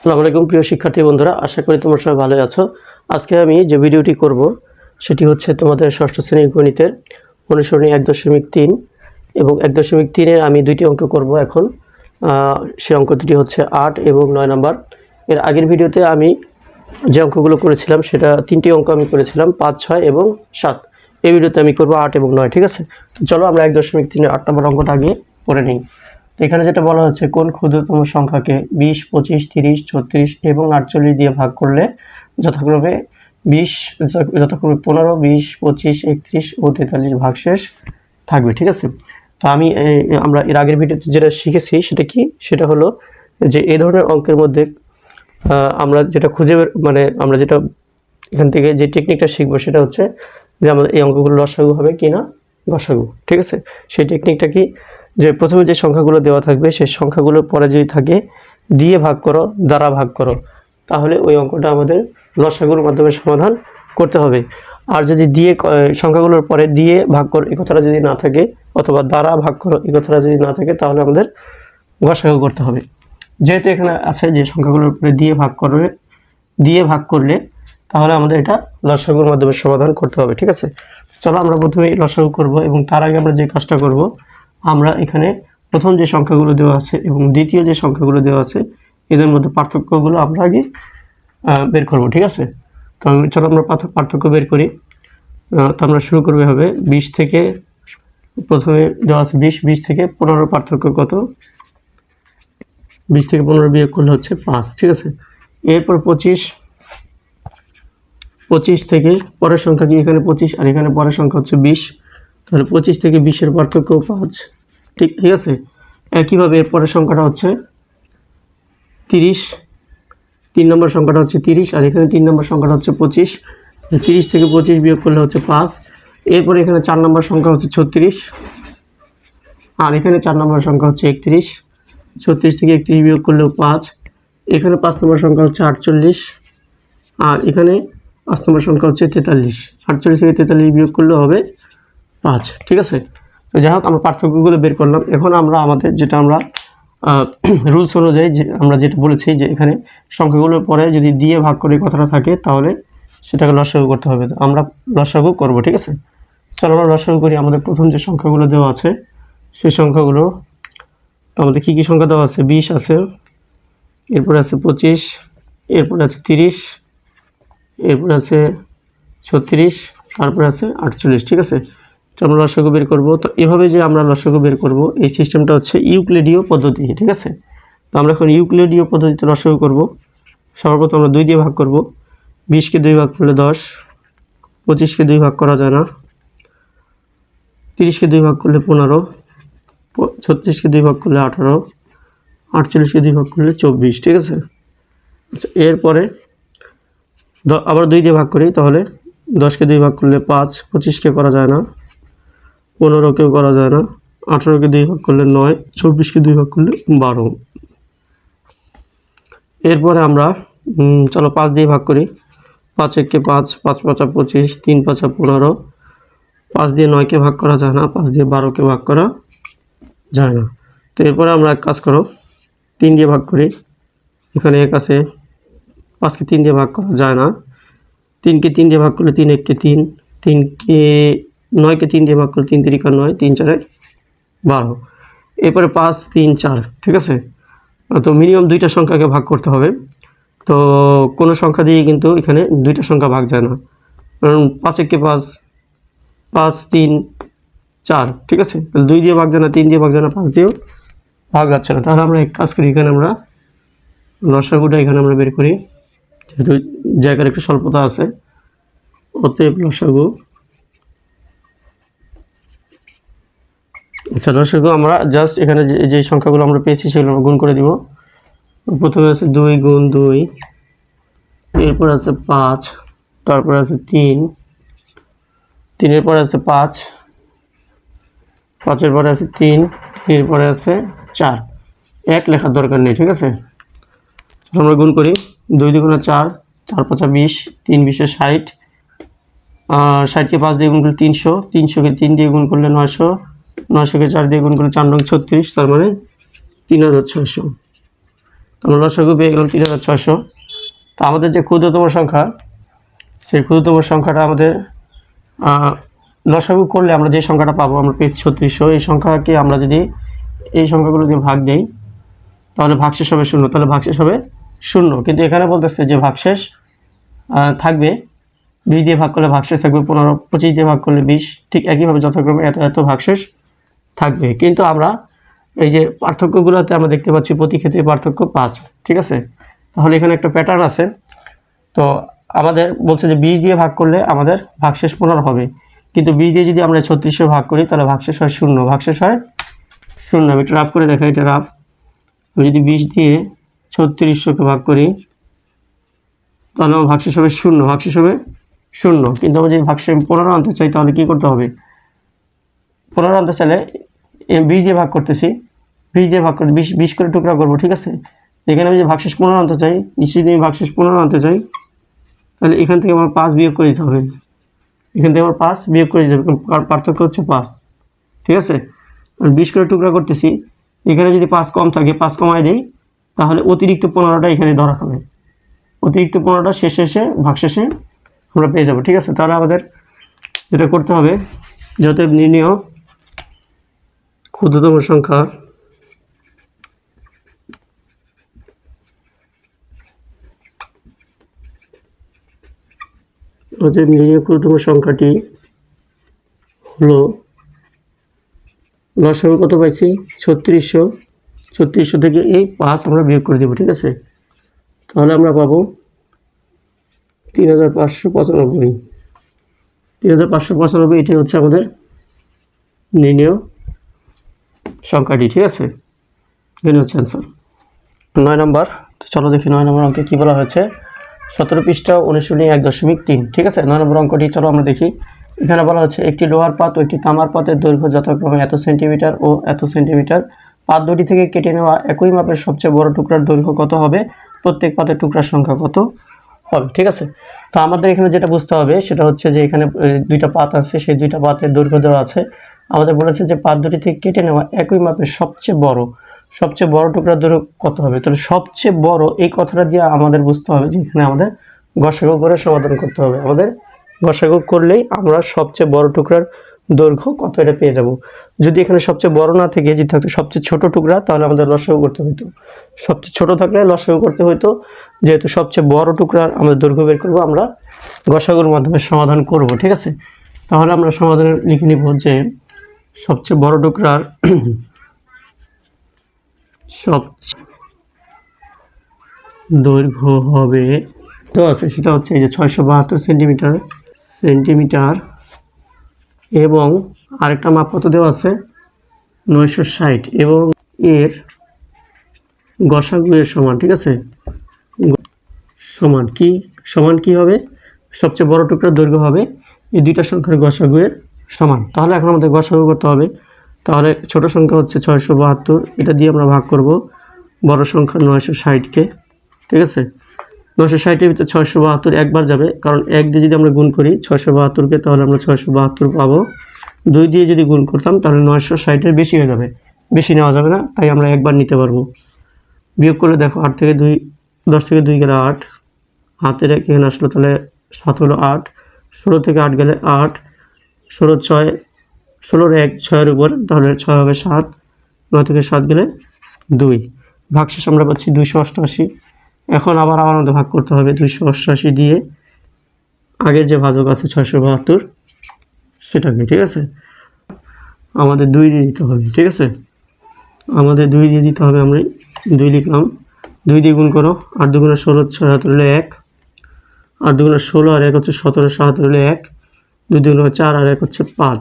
আসসালামু আলাইকুম, প্রিয় শিক্ষার্থী বন্ধুরা। আশা করি তোমরা সবাই ভালো আছো। আজকে আমি যে ভিডিওটি করব, সেটি হচ্ছে তোমাদের ষষ্ঠ শ্রেণির গণিতের অনুসরণী এক দশমিক তিন এবং এক দশমিক তিনের আমি দুইটি অঙ্ক করব এখন। সেই অঙ্ক দুটি হচ্ছে আট এবং নয় নাম্বার। এর আগের ভিডিওতে আমি যে অঙ্কগুলো করেছিলাম, সেটা তিনটি অঙ্ক আমি করেছিলাম, পাঁচ, ছয় এবং সাত। এই ভিডিওতে আমি করব আট এবং নয়, ঠিক আছে? চলো আমরা এক দশমিক তিনের আট নম্বর অঙ্কটা আগে করে নিই। এখানে যেটা বলা হচ্ছে, কোন ক্ষুদ্রতম সংখ্যাকে বিশ, পঁচিশ, তিরিশ, ছত্রিশ এবং আটচল্লিশ দিয়ে ভাগ করলে যথাক্রমে বিশ, যথাক্রমে পনেরো, বিশ, পঁচিশ, একত্রিশ ও তেতাল্লিশ ভাগশেষ থাকবে, ঠিক আছে? তো আমি আমরা এর আগের ভিডিওতে যেটা শিখেছি সেটা কি? সেটা হলো যে এই ধরনের অঙ্কের মধ্যে আমরা যেটা খুঁজে মানে আমরা যেটা এখান থেকে যে টেকনিকটা শিখব সেটা হচ্ছে যে আমাদের এই অঙ্কগুলো লসাগু হবে কি না গসাগু ঠিক আছে? সেই টেকনিকটা কি? যে প্রথমে যে সংখ্যাগুলো দেওয়া থাকবে, সেই সংখ্যাগুলোর পরে যদি থাকে দিয়ে ভাগ করো, দ্বারা ভাগ করো, তাহলে ওই অঙ্কটা আমাদের লসাগুর মাধ্যমে সমাধান করতে হবে। আর যদি দিয়ে সংখ্যাগুলোর পরে দিয়ে ভাগ করো এই কথাটা যদি না থাকে, অথবা দ্বারা ভাগ করো এই কথাটা যদি না থাকে, তাহলে আমাদের গসাগু করতে হবে। যেহেতু এখানে আছে যে সংখ্যাগুলোর উপরে দিয়ে ভাগ করবে দিয়ে ভাগ করলে, তাহলে আমাদের এটা লসাগুর মাধ্যমে সমাধান করতে হবে, ঠিক আছে? চলো আমরা প্রথমে লসাগু করব এবং তার আগে আমরা যে কাজটা করব আমরা এখানে প্রথম যে সংখ্যাগুলো দেওয়া আছে এবং দ্বিতীয় যে সংখ্যাগুলো দেওয়া আছে, এদের মধ্যে পার্থক্যগুলো আমরা আগে বের করব, ঠিক আছে? তো আমি- চলো আমরা পার্থ- পার্থক্য বের করি। তো আমরা শুরু করবে হবে বিশ থেকে, প্রথমে দেওয়া আছে বিশ বিশ থেকে পনেরো পার্থক্য কত? বিশ থেকে পনেরো বিয়োগ করলে হচ্ছে পাঁচ, ঠিক আছে? এরপর পঁচিশ পঁচিশ থেকে পরের সংখ্যা কি? এখানে পঁচিশ আর এখানে পরের সংখ্যা হচ্ছে বিশ। তাহলে পঁচিশ থেকে বিশের পার্থক্য পাঁচ। ঠিক ঠিক আছে? একইভাবে এরপরের সংখ্যাটা হচ্ছে তিরিশ। তিন নম্বর সংখ্যাটা হচ্ছে তিরিশ, আর এখানে তিন নম্বর সংখ্যাটা হচ্ছে পঁচিশ। তিরিশ থেকে পঁচিশ বিয়োগ করলে হচ্ছে পাঁচ। এরপরে এখানে চার নম্বর সংখ্যা হচ্ছে ছত্রিশ। আর এখানে চার নম্বর সংখ্যা হচ্ছে একত্রিশ। ছত্রিশ থেকে একত্রিশ বিয়োগ করলেও পাঁচ। এখানে পাঁচ নম্বর সংখ্যা হচ্ছে আটচল্লিশ। আর এখানে পাঁচ নম্বর সংখ্যা হচ্ছে তেতাল্লিশ। আটচল্লিশ থেকে তেতাল্লিশ বিয়োগ করলে হবে পাঁচ ঠিক আছে। তো যাই হোক, আমরা পার্থক্যগুলো বের করলাম। এখন আমরা আমাদের যেটা আমরা রুলস অনুযায়ী যে আমরা যেটা বলেছি যে এখানে সংখ্যাগুলোর পরে যদি দিয়ে ভাগ করে কথাটা থাকে, তাহলে সেটাকে লসাগু করতে হবে। তো আমরা লসাগু করব, ঠিক আছে? চলো আমরা লসাগু করি। আমাদের প্রথম যে সংখ্যাগুলো দেওয়া আছে, সেই সংখ্যাগুলো, আমাদের কী কী সংখ্যা দেওয়া আছে? বিশ আছে, এরপরে আছে পঁচিশ, এরপরে আছে তিরিশ, এরপরে আছে ছত্রিশ, তারপরে আছে আটচল্লিশ, ঠিক আছে? তো আমরা লসাগু বের করব। তো এভাবে যে আমরা লসাগু বের করব, এই সিস্টেমটা হচ্ছে ইউক্লিডীয় পদ্ধতি, ঠিক আছে? তো আমরা এখন ইউক্লিডীয় পদ্ধতিতে লসাগু করব। সর্বপ্রথম আমরা দুই দিয়ে ভাগ করব। বিশকে দুই ভাগ করলে দশ, পঁচিশকে দুই ভাগ করা যায় না। তিরিশকে দুই ভাগ করলে পনেরো, ছত্রিশকে দুই ভাগ করলে আঠারো, আটচল্লিশকে দুই ভাগ করলে চব্বিশ, ঠিক আছে? আচ্ছা এরপরে আবার দুই দিয়ে ভাগ করি, তাহলে দশকে দুই ভাগ করলে পাঁচ, পঁচিশকে করা যায় না। পনেরোকেও করা যায় না। আঠারোকে দুই ভাগ করলে নয়, চব্বিশকে দুই ভাগ করলে বারো। এরপরে আমরা চলো পাঁচ দিয়ে ভাগ করি। পাঁচ এককে পাঁচ পাঁচ পাঁচা পঁচিশ, তিন পাঁচা পনেরো। পাঁচ দিয়ে নয়কে ভাগ করা যায় না, পাঁচ দিয়ে বারোকে ভাগ করা যায় না। তো এরপরে আমরা এক কাজ করো, তিন দিয়ে ভাগ করি। এখানে এক আছে, পাঁচকে তিন দিয়ে ভাগ করা যায় না। তিনকে তিন দিয়ে ভাগ করলে তিন, এককে তিন। তিনকে নয়কে তিন দিয়ে ভাগ করলে তিন তিরিকা নয়, তিন চারে বারো। এরপরে পাঁচ, তিন, চার, ঠিক আছে? তো মিনিমাম দুইটা সংখ্যাকে ভাগ করতে হবে। তো কোনো সংখ্যা দিয়ে কিন্তু এখানে দুইটা সংখ্যা ভাগ যায় না। কারণ পাঁচ একে পাঁচ পাঁচ, তিন, চার, ঠিক আছে? দুই দিয়ে ভাগ যায় না, তিন দিয়ে ভাগ যায় না, পাঁচ দিয়েও ভাগ যাচ্ছে না। তাহলে আমরা এক কাজ করি, এখানে আমরা লসাগুটা এখানে আমরা বের করি। যেহেতু জায়গার একটু স্বল্পতা আছে, অতএব লসাগু আচ্ছা লসাগু আমরা জাস্ট এখানে যে সংখ্যাগুলো আমরা পেয়েছি সেগুলো আমরা গুণ করে দিব। প্রথমে আছে দুই গুণ দুই, এরপর আছে পাঁচ, তারপর আছে তিন, তিনের পরে আছে পাঁচ, পাঁচের পরে আছে তিন, তিনের পরে আছে চার। এক লেখার দরকার নেই, ঠিক আছে? আমরা গুণ করি। দুই দুগুণে চার চার পাঁচা বিশ, তিন বিশে ষাট ষাটকে পাঁচ দিয়ে গুণ করলে তিনশো, তিনশোকে তিন দিয়ে গুণ করলে নয়শো নয়শোকে চার দিয়ে গুণ করলে চার নং ছত্রিশ, তার মানে তিন হাজার ছয়শো। আমরা লসাগু পেয়ে গেলাম তিন হাজার ছয়শো। তো আমাদের যে ক্ষুদ্রতম সংখ্যা, সেই ক্ষুদ্রতম সংখ্যাটা আমাদের লসাগু করলে আমরা যে সংখ্যাটা পাবো, আমরা পেয়েছি ছত্রিশশো। এই সংখ্যাকে আমরা যদি, এই সংখ্যাগুলো দিয়ে ভাগ দিই, তাহলে ভাগশেষ হবে শূন্য। তাহলে ভাগশেষ হবে শূন্য। কিন্তু এখানে বলতেছে যে ভাগশেষ থাকবে বিশ দিয়ে ভাগ করলে ভাগশেষ থাকবে পনেরো, পঁচিশ দিয়ে ভাগ করলে বিশ। ঠিক একইভাবে যথাক্রমে এত এত ভাগশেষ থাকবে। কিন্তু আমরা এই যে পার্থক্যগুলোতে আমরা দেখতে পাচ্ছি প্রতি ক্ষেত্রে পার্থক্য পাঁচ, ঠিক আছে? তাহলে এখানে একটা প্যাটার্ন আছে। তো আমাদের বলছে যে বিশ দিয়ে ভাগ করলে আমাদের ভাগশেষ পনেরো হবে। কিন্তু বিশ দিয়ে যদি আমরা ছত্রিশশো ভাগ করি, তাহলে ভাগশেষ হয় শূন্য। ভাগশেষ হয় শূন্য। আমি এটা রাফ করে দেখাই, এটা রাফ। আমি যদি বিশ দিয়ে ছত্রিশশোকে ভাগ করি তাহলে আমার ভাগশেষ হবে শূন্য। ভাগশেষ হবে শূন্য। কিন্তু আমরা যদি ভাগশেষ পনেরো আনতে চাই, তাহলে কী করতে হবে? পনেরো আনতে চাইলে বিশ দিয়ে ভাগ করতেছি। বিশ দিয়ে ভাগ করে বিশ বিশ করে টুকরা করব, ঠিক আছে? এখানে আমি যে ভাগশেষ পনেরো আনতে চাই যদি আমি ভাগশেষ পনেরো আনতে চাই, তাহলে এখান থেকে আমার পাঁচ বিয়োগ করে দিতে হবে। এখান থেকে আমার পাঁচ বিয়োগ করে দিতে হবে পার্থক্য হচ্ছে পাঁচ, ঠিক আছে? আর বিশ করে টুকরা করতেছি, এখানে যদি পাঁচ কম থাকে, পাঁচ কমায় দিই, তাহলে অতিরিক্ত পনেরোটা এখানে ধরা হবে অতিরিক্ত পনেরোটা শেষে এসে ভাগশেষে আমরা পেয়ে যাব, ঠিক আছে? তাহলে আমাদের যেটা করতে হবে যত নির্ণয় ক্ষুদ্রতম সংখ্যা। ক্ষুদ্রতম সংখ্যাটি হলো লসাগু কত পাইছি? ছত্রিশশো। ছত্রিশশো থেকে এই পাঁচ আমরা বিয়োগ করে দেবো, ঠিক আছে? তাহলে আমরা পাবো তিন হাজার পাঁচশো পঁচানব্বই। তিন হাজার পাঁচশো পঁচানব্বই হচ্ছে আমাদের নির্ণয়। সংখ্যাটি, ঠিক আছে? এখানে হচ্ছে অ্যান্সার নয় নম্বর চলো দেখি নয় নম্বর অঙ্কে কী বলা হয়েছে। সতেরো পৃষ্ঠা অনুশীলনী এক দশমিক তিন, ঠিক আছে? নয় নম্বর অঙ্কটি চলো আমরা দেখি। এখানে বলা হচ্ছে একটি লোহার পাত ও একটি তামার পাতের দৈর্ঘ্য যথাক্রমে এত সেন্টিমিটার ও এত সেন্টিমিটার। পাত দুটি থেকে কেটে নেওয়া একই মাপের সবচেয়ে বড় টুকরার দৈর্ঘ্য কত হবে? প্রত্যেক পাতের টুকরার সংখ্যা কত হবে, ঠিক আছে? তো আমাদের এখানে যেটা বুঝতে হবে, সেটা হচ্ছে যে এখানে দুইটা পাত আছে, সেই দুইটা পাতের দৈর্ঘ্য দেওয়া আছে। আমাদের বলেছে যে পাত দুটি থেকে কেটে নেওয়া একই মাপের সবচেয়ে বড় সবচেয়ে বড় টুকরা দৈর্ঘ্য কত হবে? তাহলে সবচেয়ে বড় এই কথাটা দিয়ে আমাদের বুঝতে হবে যে এখানে আমাদের গসাগু করে সমাধান করতে হবে। আমাদের গসাগু করলেই আমরা সবচেয়ে বড় টুকরার দৈর্ঘ্য কত এটা পেয়ে যাব। যদি এখানে সবচেয়ে বড় না থেকে যদি থাকতো সবচেয়ে ছোট টুকরা, তাহলে আমাদের লসাগু করতে হতো সবচেয়ে ছোট থাকলে লসাগু করতে হতো যেহেতু সবচেয়ে বড় টুকরার আমাদের দৈর্ঘ্য বের করব, আমরা গসাগুর মাধ্যমে সমাধান করব, ঠিক আছে? তাহলে আমরা সমাধানে লিখে নিব যে সবচেয়ে বড় টুকরার সবচেয়ে দৈর্ঘ্য হবে, তো আছে, সেটা হচ্ছে এই যে ছয়শো বাহাত্তর সেন্টিমিটার সেন্টিমিটার, এবং আরেকটা মাপ কত দেওয়া আছে? নয়শো ষাট, এবং এর গসাগু এর সমান, ঠিক আছে? সমান কি? সমান কি হবে? সবচেয়ে বড় টুকরার দৈর্ঘ্য হবে এই দুইটা সংখ্যার গসাগু এর সমান। তাহলে এখন আমাদের গসাগু করতে হবে। তাহলে ছোট সংখ্যা হচ্ছে ছয়শো বাহাত্তর। এটা দিয়ে আমরা ভাগ করব বড় সংখ্যা নয়শো ষাটকে। ঠিক আছে? নয়শো ষাটের ভিতরে ছয়শো বাহাত্তর একবার যাবে। কারণ এক দিয়ে যদি আমরা গুণ করি ছয়শো বাহাত্তরকে, তাহলে আমরা ছয়শো বাহাত্তর পাবো। দুই দিয়ে যদি গুণ করতাম, তাহলে নয়শো ষাটের বেশি হয়ে যাবে। বেশি নেওয়া যাবে না, তাই আমরা একবার নিতে পারব। বিয়োগ করলে দেখো আট থেকে দুই, দশ থেকে দুই গেলে আট। হাতের এক এখানে আসলো, তাহলে সাত হলো আট। ষোলো থেকে আট গেলে আট। ষোলো ছয় ষোলোর এক, ছয়ের উপর তাহলে ছয় হবে সাত, নয় থেকে সাত গেলে দুই। ভাগশেষ আমরা পাচ্ছি দুইশো অষ্টআশি। এখন আবার আবার আমাদের ভাগ করতে হবে দুইশো অষ্টআশি দিয়ে আগের যে ভাজক আছে ছয়শো বাহাত্তর সেটাকে ঠিক আছে? আমাদের দুই দিয়ে দিতে হবে, ঠিক আছে? আমাদের দুই দিয়ে দিতে হবে আমরা দুই লিখলাম। দুই দিয়ে গুণ করো, আট দুগুণে ষোলো, ছয় হাত হলে এক, আট দুগুণে ষোলো আর এক হচ্ছে সতেরো, সাত হলে এক। দুই দুগুণে চার আর এক হচ্ছে পাঁচ।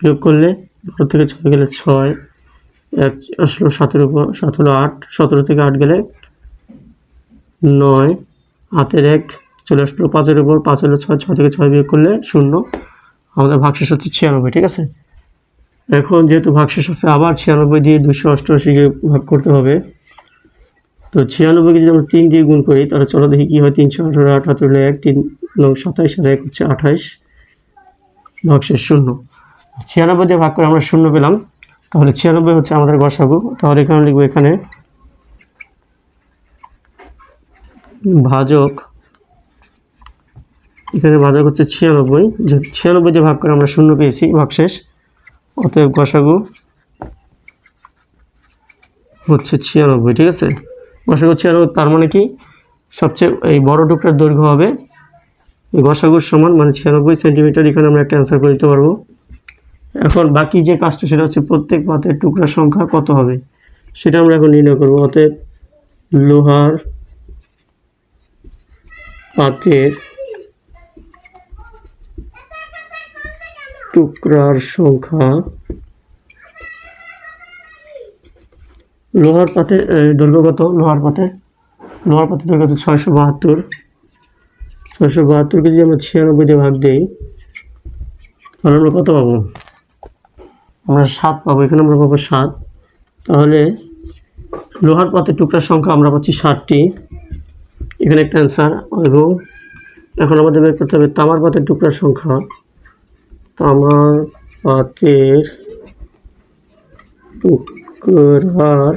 বিয়োগ করলে বারো থেকে ছয় গেলে ছয়, এক আসলো সাতের উপর সাত হলো আট, সতেরো থেকে আট গেলে নয় হাতের এক চলে আসলো পাঁচের উপর, পাঁচ হলো ছয় ছয় থেকে ছয় বিয়োগ করলে শূন্য। আমাদের ভাগশেষ হচ্ছে ছিয়ানব্বই, ঠিক আছে? এখন যেহেতু ভাগশেষ হচ্ছে, আবার ছিয়ানব্বই দিয়ে দুশো অষ্টআশিকে ভাগ করতে হবে। তো ছিয়ানব্বইকে যদি আমরা তিন দিয়ে গুণ করি, তাহলে চলো দেখি কী হয় তিনশো আঠারো আঠাত্তর এক তিন নং সাতাইশ আর এক হচ্ছে আঠাইশ। ভাগশেষ শূন্য। ছিয়ানব্বই দিয়ে ভাগ করে আমরা শূন্য পেলাম। তাহলে ছিয়ানব্বই হচ্ছে আমাদের গসাগু। তাহলে এখানে লিখব এখানে ভাজক। এখানে ভাজক হচ্ছে ছিয়ানব্বই। যেহেতু ছিয়ানব্বই দিয়ে ভাগ করে আমরা শূন্য পেয়েছি ভাগশেষ অতএব গসাগু হচ্ছে ছিয়ানব্বই, ঠিক আছে? গসাগু ছিয়ানব্বই, তার মানে কি? সবচেয়ে এই বড় টুকরার দৈর্ঘ্য হবে গসাগুর সমান মানে ছিয়ানব্বই সেন্টিমিটার, এখানে আমরা একটা অ্যান্সার করে দিতে পারব। এখন বাকি যে কাজটা, সেটা হচ্ছে প্রত্যেক পাতের টুকরার সংখ্যা কত হবে, সেটা আমরা এখন নির্ণয় করব। অতএব লোহার পাতের টুকরার সংখ্যা, লোহার পাতে দৈর্ঘ্য কত? লোহার পাতে লোহার পাতে দৈর্ঘ্য ছয়শো বাহাত্তর। ছয়শো বাহাত্তরকে যদি আমরা ছিয়ানব্বই দিয়ে ভাগ দিই। তাহলে আমরা কত পাবো? আমরা সাত পাবো, এখানে আমরা পাবো সাত। তাহলে লোহার পাতের টুকরার সংখ্যা আমরা পাচ্ছি ষাটটি। এখানে একটা অ্যান্সার, এবং এখন আমাদের বের করতে হবে তামার পাতের টুকরার সংখ্যা। তামার পাতের টুকরার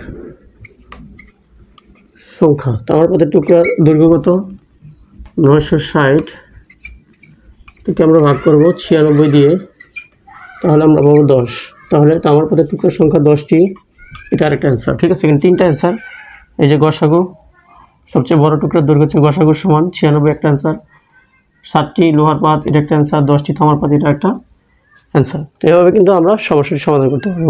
সংখ্যা, তামার পাতের টুকরার দৈর্ঘ্য কত? নয়শো ষাট। থেকে আমরা ভাগ করব ছিয়ানব্বই দিয়ে। তাহলে আমরা পাবো দশ। তাহলে তামার পাতের টুকরার সংখ্যা দশটি। এটা আরেকটা অ্যান্সার ঠিক আছে? এখানে তিনটা অ্যান্সার এই যে গসাগু, সবচেয়ে বড় টুকরার দৈর্ঘ্য হচ্ছে গসাগুর সমান, ছিয়ানব্বই একটা অ্যান্সার সাতটি লোহার পাত, এটা একটা অ্যান্সার দশটি তামার পাত, এটা একটা অ্যান্সার তো এভাবে কিন্তু আমরা সমস্যাটি সমাধান করতে পারব।